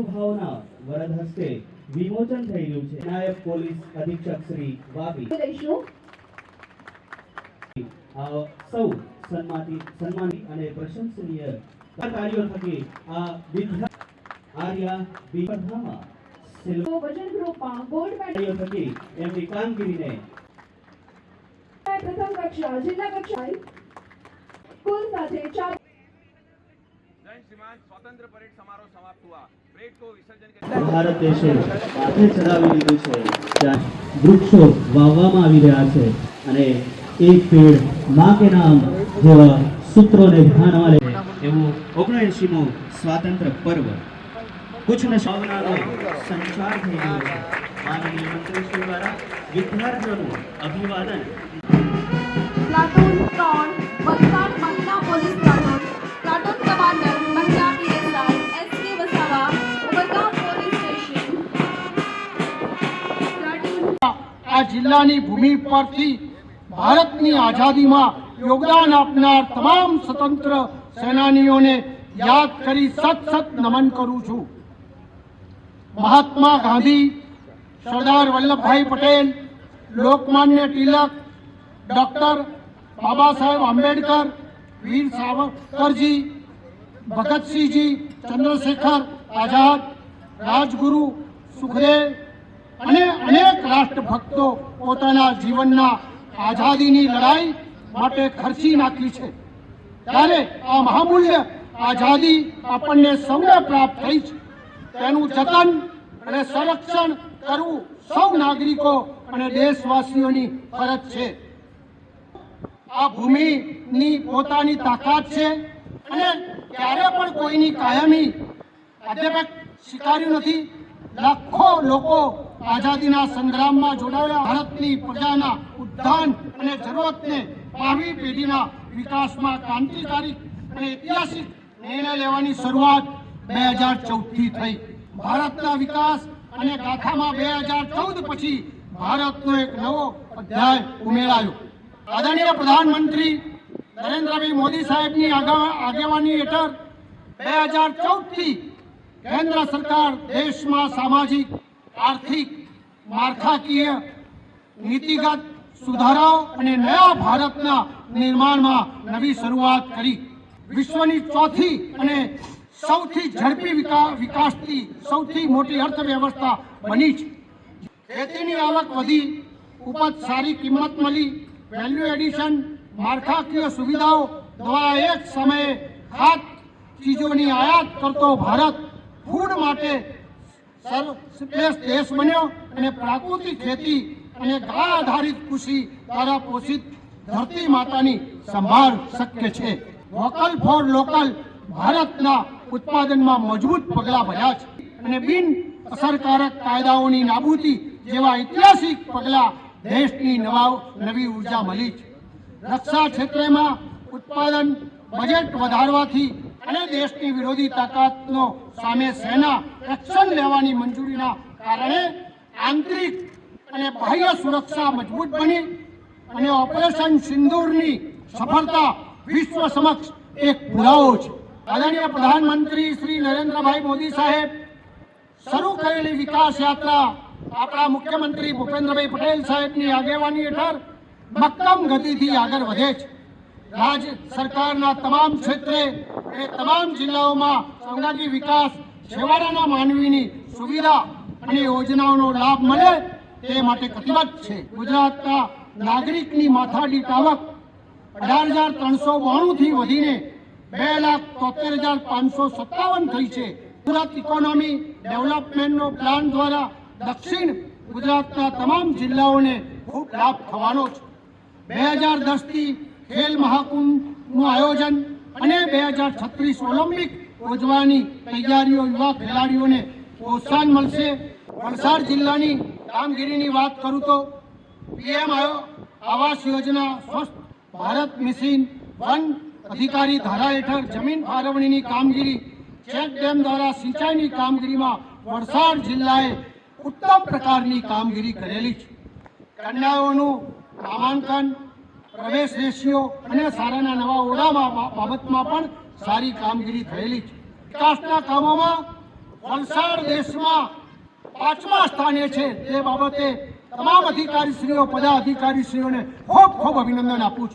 મહાનુભાવોના વરદ હસ્તે વિમોચન થઈ રહ્યું છે. નાયબ પોલીસ અધિક્ષક શ્રી વાપી. સૌ સન્માનિત સન્માનિત અને પ્રશંસનીય કાર્યો થકી આ વિદ્યા આર્યા વિસ્પર્ધામાં સિલ્વર વજન ગ્રુપમાં ગોલ્ડ મેડલ થકી એમની કામગીરીને પ્રથમ કક્ષા જિલ્લા કક્ષાએ કુલ સાથે ચાર ભારત દેશે માથે ચડાવી લીધું છે. ત્યાં વૃક્ષો વાવવામાં આવી રહ્યા છે અને એક પેડ મા કે નામ જેવા સૂત્રોને ધ્યાનમાં લે. એવું ઓગણએંશીમું સ્વાતંત્ર્ય પર્વ. કુછ ને ભાવનાનો સંચાર થઈ ગયો છે. માનનીય મંત્રીશ્રી દ્વારા વિદ્યાર્થીઓનું અભિવાદન. પ્લાટુન ત્રણ વલસાડ મહિલા પોલીસ પ્લાટૂન આ જિલ્લાની ભૂમિ પરથી ભારતની આઝાદીમાં યોગદાન આપનાર તમામ સ્વતંત્ર સેનાનીઓને યાદ કરી સત સત નમન કરું છું. મહાત્મા ગાંધી, સરદાર વલ્લભભાઈ પટેલ, લોકમાન્ય તિલક, ડોક્ટર બાબા સાહેબ આંબેડકર, વીર સાવરકરજી, ભગતસિંહજી, ચંદ્રશેખર આઝાદ, રાજગુરુ સુખદેવ અને અનેક રાષ્ટ્રભક્તો પોતાના જીવનના આઝાદીની લડાઈ માટે ખર્ચી નાખી છે. ત્યારે આ મહામૂલ્ય આઝાદી આપણને સૌને પ્રાપ્ત થઈ છે. તેનું જતન અને સંરક્ષણ કરવું સૌ નાગરિકો અને દેશવાસીઓની ફરજ છે. આ ભૂમિની પોતાની તાકાત છે અને ક્યારે પણ કોઈની કાયમી અધ્યાપક સ્વીકાર્યું નથી, લાખો લોકો આઝાદીના સંગ્રામમાં જોડાયા ભારતની પ્રજાના ઉદ્ધાન અને જરૂરતને ભાવિ પેઢીના વિકાસમાં ક્રાંતિકારી અને ઐતિહાસિક નિર્ણય લેવાની શરૂઆત બે હજાર ચૌદથી થઈ. ભારતના વિકાસ અને ગાથામાં બે હજાર ચૌદ પછી ભારતનો એક નવો અધ્યાય ઉમેરાયો. આદરણીય પ્રધાનમંત્રી નરેન્દ્રભાઈ મોદી સાહેબની આગા- આગેવાની હેઠળ બે હજાર ચૌદથી કેન્દ્ર સરકાર દેશમાં સામાજિક આર્થિક, માળખાકીય, નીતિગત સુધારાઓ અને નયા ભારતના નિર્માણમાં નવી શરૂઆત કરી. વિશ્વની ચોથી અને સૌથી ઝડપી વિકાસ વિકાસથી સૌથી મોટી અર્થવ્યવસ્થા બની છે. ખેતીની આવક વધી, ઉપજ સારી કિંમત મળી વેલ્યુ એડિશન માળખાકીય સુવિધાઓ દ્વારા એક સમયે ખાત ચીજોની આયાત કરતો ભારત ફૂડ માટે સર્વશ્રેષ્ઠ દેશ બન્યો અને પ્રાકૃતિક ખેતી અને ગાય આધારિત કૃષિ દ્વારા પોષિત ધરતી માતાની સંભાળ શક્ય છે. વોકલ ફોર લોકલ ભારતના ઉત્પાદનમાં મજબૂત પગલાં ભર્યા છે. અને બિન અસરકારક કાયદાઓની નાબૂદી જેવા ઐતિહાસિક પગલાં દેશની નવા નવી ઊર્જા મળી છે. રક્ષા ક્ષેત્રમાં ઉત્પાદન બજેટ વધારવાથી અને દેશની વિરોધી તાકાતનો સામે સેના એક્શન લેવાની મંજૂરીના કારણે આંતરિક અને બાહ્ય સુરક્ષા મજબૂત બની અને ઓપરેશન સિંદૂરની સફળતા વિશ્વ સમક્ષ એક પુરાવો છે. આદરણીય પ્રધાનમંત્રી શ્રી નરેન્દ્રભાઈ મોદી સાહેબ, શરૂ કરેલી વિકાસ યાત્રા આપણા મુખ્યમંત્રી ભૂપેન્દ્રભાઈ પટેલ સાહેબની આગેવાની હેઠળ મક્કમ ગતિથી આગળ વધે છે. રાજ્ય સરકારના તમામ ક્ષેત્રે અને તમામ જિલ્લાઓમાં સંગાજી વિકાસ છેવાડાના માનવીની સુવિધા અને યોજનાઓનો લાભ મળે તે માટે કટિબદ્ધ છે. ગુજરાતના નાગરિકની માથાદીઠ આવક અઢાર હજાર ત્રણસો બાણુંથી વધીને બે લાખ તોતેર હજાર પાંચસો સત્તાવન થઈ છે. ગુજરાત ઇકોનોમી ડેવલપમેન્ટનો પ્લાન દ્વારા દક્ષિણ ગુજરાતના તમામ જિલ્લાઓને ખૂબ લાભ થવાનો છે. બે હજાર દસથી ખેલ મહાકુંભનું આયોજન અને બે હજાર છત્રીસ ઓલિમ્પિક યોજવાની તૈયારીઓ યુવા ખેલાડીઓને પ્રોત્સાહન મળશે. વલસાડ જિલ્લાની કામગીરીની વાત કરું તો પીએમ આવાસ યોજના સ્વસ્થ ભારત મિશન વન અધિકારી ધારા હેઠળ જમીન ફાળવણીની કામગીરી, ચેક ડેમ દ્વારા સિંચાઈની કામગીરીમાં વલસાડ જિલ્લાએ ઉત્તમ પ્રકારની કામગીરી કરેલી છે. કન્યાઓનું નામાંકન પ્રવેશ રેશિયો અને સારાના નવા ઓરડા બાબતમાં પણ સારી કામગીરી થયેલી છે. વિકાસના કામોમાં વલસાડ દેશમાં પાંચમા સ્થાને છે. તે બાબતે તમામ અધિકારીશ્રીઓ, પદાધિકારીશ્રીઓને ખૂબ ખૂબ અભિનંદન આપું છું.